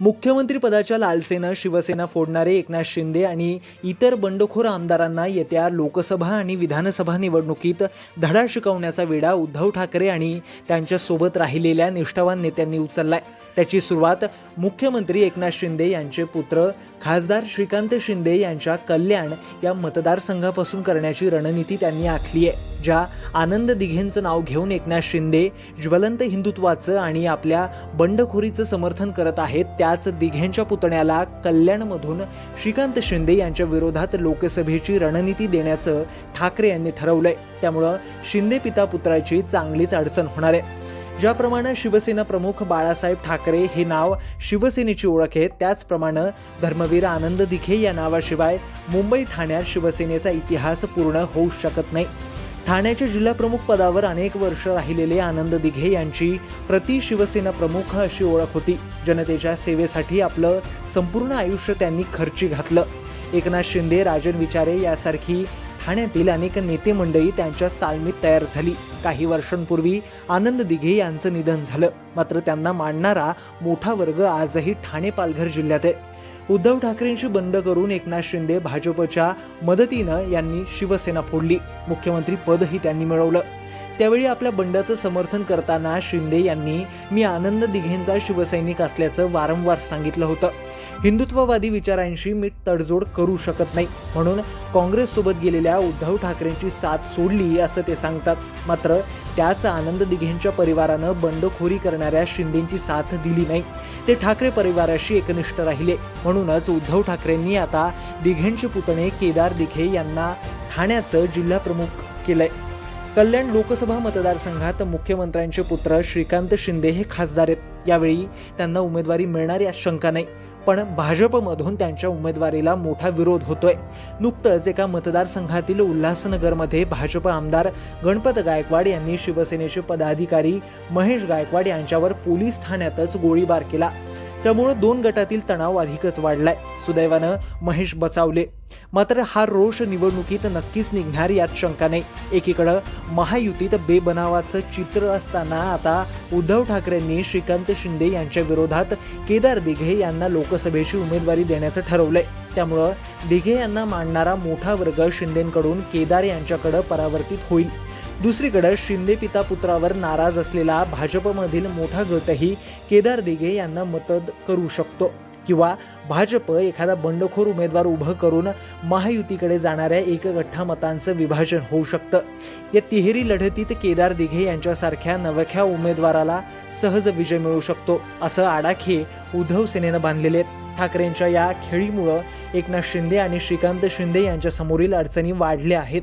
मुख्यमंत्रीपदाच्या लालसेनं शिवसेना फोडणारे एकनाथ शिंदे आणि इतर बंडखोर आमदारांना येत्या लोकसभा आणि विधानसभा निवडणुकीत धडा शिकवण्याचा वेढा उद्धव ठाकरे आणि त्यांच्यासोबत राहिलेल्या निष्ठावान नेत्यांनी उचललाय. त्याची सुरुवात मुख्यमंत्री एकनाथ शिंदे यांचे पुत्र खासदार श्रीकांत शिंदे यांच्या कल्याण या मतदारसंघापासून करण्याची रणनीती त्यांनी आखली आहे ज्या आनंद दिघेंचं नाव घेऊन एकनाथ शिंदे ज्वलंत हिंदुत्वाचं आणि आपल्या बंडखोरीचं समर्थन करत आहेत त्याच दिघेंच्या पुतण्याला कल्याणमधून श्रीकांत शिंदे यांच्या विरोधात लोकसभेची रणनीती देण्याचं ठाकरे यांनी ठरवलंय. त्यामुळं शिंदे पिता पुत्राची चांगलीच अडचण होणार आहे. ज्याप्रमाणे शिवसेना प्रमुख बाळासाहेब ठाकरे हे नाव शिवसेनेची ओळख आहे त्याचप्रमाणे धर्मवीर आनंद दिघे या नावाशिवाय मुंबई ठाण्यात शिवसेनेचा इतिहास पूर्ण होऊ शकत नाही. ठाण्याच्या जिल्हाप्रमुख पदावर अनेक वर्ष राहिलेले आनंद दिघे यांची प्रति शिवसेना प्रमुख अशी ओळख होती. जनतेच्या सेवेसाठी आपलं संपूर्ण आयुष्य त्यांनी खर्ची घातलं. एकनाथ शिंदे राजन विचारे यासारखी ठाण्यातील अनेक नेते मंडळी त्यांच्याच तालमीत तयार झाली. काही वर्षांपूर्वी आनंद दिघे यांचं निधन झालं. मात्र त्यांना मांडणारा मोठा वर्ग आजही ठाणे पालघर जिल्ह्यात आहे. उद्धव ठाकरेंशी बंड करून एकनाथ शिंदे भाजपच्या मदतीनं यांनी शिवसेना फोडली. मुख्यमंत्री पदही त्यांनी मिळवलं. त्यावेळी आपल्या बंडाचं समर्थन करताना शिंदे यांनी मी आनंद दिघेंचा शिवसैनिक असल्याचं वारंवार सांगितलं होतं. हिंदुत्ववादी विचारांशी मी तडजोड करू शकत नाही. म्हणून काँग्रेससोबत गेलेल्या उद्धव ठाकरेंची साथ सोडली असं ते सांगतात. मात्र त्याच आनंद दिघेंच्या परिवारानं बंडखोरी करणाऱ्या शिंदेंची साथ दिली नाही. ते ठाकरे परिवाराशी एकनिष्ठ राहिले. म्हणूनच उद्धव ठाकरेंनी आता दिघेंचे पुतणे केदार दिघे यांना ठाण्याचं जिल्हाप्रमुख केलंय. कल्याण लोकसभा मतदारसंघात मुख्यमंत्र्यांचे पुत्र श्रीकांत शिंदे हे खासदार आहेत. यावेळी त्यांना उमेदवारी मिळणार यात शंका नाही. पण भाजपमधून त्यांच्या उमेदवारीला मोठा विरोध होतोय. नुकतंच एका मतदारसंघातील उल्हासनगरमध्ये भाजप आमदार गणपत गायकवाड यांनी शिवसेनेचे पदाधिकारी महेश गायकवाड यांच्यावर पोलीस ठाण्यातच गोळीबार केला. त्यामुळं दोन गटातील तणाव अधिकच वाढलाय. सुदैवानं महेश बचावले. मात्र हा रोष निवडणुकीत नक्कीच निघणार यात शंका नाही. एकीकडं महायुतीत बेबनावाचं चित्र असताना आता उद्धव ठाकरेंनी श्रीकांत शिंदे यांच्या विरोधात केदार दिघे यांना लोकसभेची उमेदवारी देण्याचं ठरवलंय. त्यामुळं दिघे यांना मांडणारा मोठा वर्ग शिंदेकडून केदार यांच्याकडे परावर्तित होईल. दुसरीकडे शिंदे पिता पुत्रावर नाराज असलेला भाजपमधील मोठा गटही केदार दिघे यांना मदत करू शकतो. किंवा भाजप एखादा बंडखोर उमेदवार उभं करून महायुतीकडे जाणाऱ्या एकगठ्ठा मतांचं विभाजन होऊ शकतं. या तिहेरी लढतीत केदार दिघे यांच्यासारख्या नवख्या उमेदवाराला सहज विजय मिळू शकतो असं आडाखे उद्धव सेनेनं बांधलेले आहेत. ठाकरेंच्या या खेळीमुळं एकनाथ शिंदे आणि श्रीकांत शिंदे यांच्या समोरील अडचणी वाढल्या आहेत.